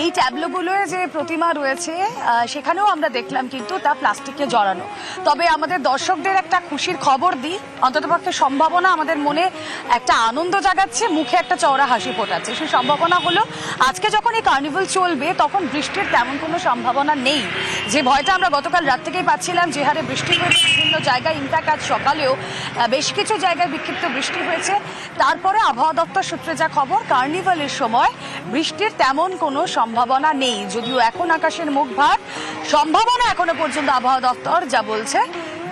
এই ট্যাবলোগুলোয় যে প্রতিমা রয়েছে সেখানেও আমরা দেখলাম কিন্তু তা প্লাস্টিকে জড়ানো। তবে আমাদের দর্শকদের একটা খুশির খবর দিই, অন্ততপক্ষে সম্ভাবনা আমাদের মনে একটা আনন্দ জাগাচ্ছে, মুখে একটা চওড়া হাসি ফোটাচ্ছে। সেই সম্ভাবনা হলো, আজকে যখন এই কার্নিভাল চলবে, তখন বৃষ্টির তেমন কোনো সম্ভাবনা নেই। যে ভয়টা আমরা গতকাল রাত থেকেই পাচ্ছিলাম, যে হারে বৃষ্টি হয়েছে বিভিন্ন জায়গায়, ইনফ্যাক্ট আজ সকালেও বেশ কিছু জায়গায় বিক্ষিপ্ত বৃষ্টি হয়েছে। তারপরে আবহাওয়া দপ্তর সূত্রে যা খবর, কার্নিভালের সময় বৃষ্টির তেমন কোনো সম্ভাবনা নেই। যদিও এখন আকাশের মুখ ভার, সম্ভাবনা এখনও পর্যন্ত আবহাওয়া দপ্তর যা বলছে,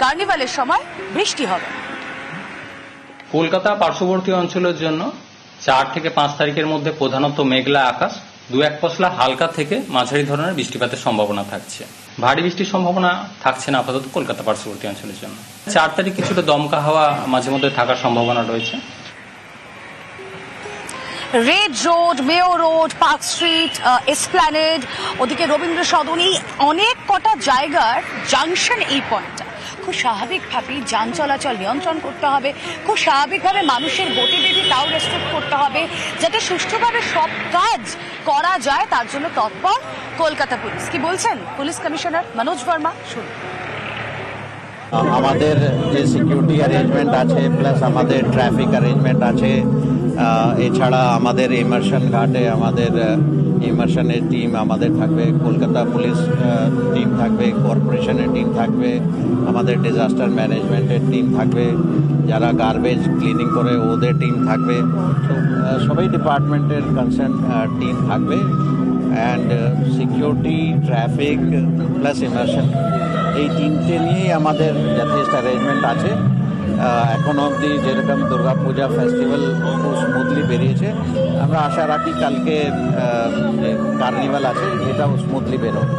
কার্নিভালের সময় বৃষ্টি হবে। কলকাতা পার্শ্ববর্তী অঞ্চলের জন্য চার থেকে পাঁচ তারিখের মধ্যে প্রধানত মেঘলা আকাশ, দু এক পশলা হালকা থেকে মাঝারি ধরনের বৃষ্টিপাতের সম্ভাবনা থাকছে। ভারী বৃষ্টির সম্ভাবনা থাকছে না আপাতত কলকাতা পার্শ্ববর্তী অঞ্চলের জন্য। চার তারিখ কিছুটা দমকা হাওয়া মাঝে মধ্যে থাকার সম্ভাবনা রয়েছে। Red road Mayo road park street Esplanade ওদিকে রবীন্দ্র সদনী, অনেক কটা জায়গার জাংশন এই পয়েন্টটা খুব স্বাভাবিকভাবেই যান চলাচল নিয়ন্ত্রণ করতে হবে, খুব স্বাভাবিকভাবে মানুষের গতিবিধি তাও রেস্ট্রিক্ট করতে হবে, যাতে সুষ্ঠুভাবে সব কাজ করা যায়, তার জন্য তৎপর কলকাতা পুলিশ। কি বলছেন পুলিশ কমিশনার মনোজ বর্মা? শুনুন। আমাদের যে সিকিউরিটি অ্যারেঞ্জমেন্ট আছে প্লাস আমাদের ট্রাফিক অ্যারেঞ্জমেন্ট আছে এছাড়া আমাদের ইমার্শন ঘাটে আমাদের ইমার্শনের টিম আমাদের থাকবে, কলকাতা পুলিশ টিম থাকবে কর্পোরেশনের টিম থাকবে, আমাদের ডিজাস্টার ম্যানেজমেন্টের টিম থাকবে, যারা গার্বেজ ক্লিনিং করে ওদের টিম থাকবে। তো সবাই ডিপার্টমেন্টের কনসার্ন টিম থাকবে। And security traffic plus immersion এই তিনটে নিয়েই আমাদের যথেষ্ট অ্যারেঞ্জমেন্ট আছে। এখনও অবধি যেরকম দুর্গাপূজা ফেস্টিভ্যাল খুব স্মুথলি বেরিয়েছে। আমরা আশা রাখি কালকে কার্নিভাল আছে, এটাও স্মুথলি বেরোবে।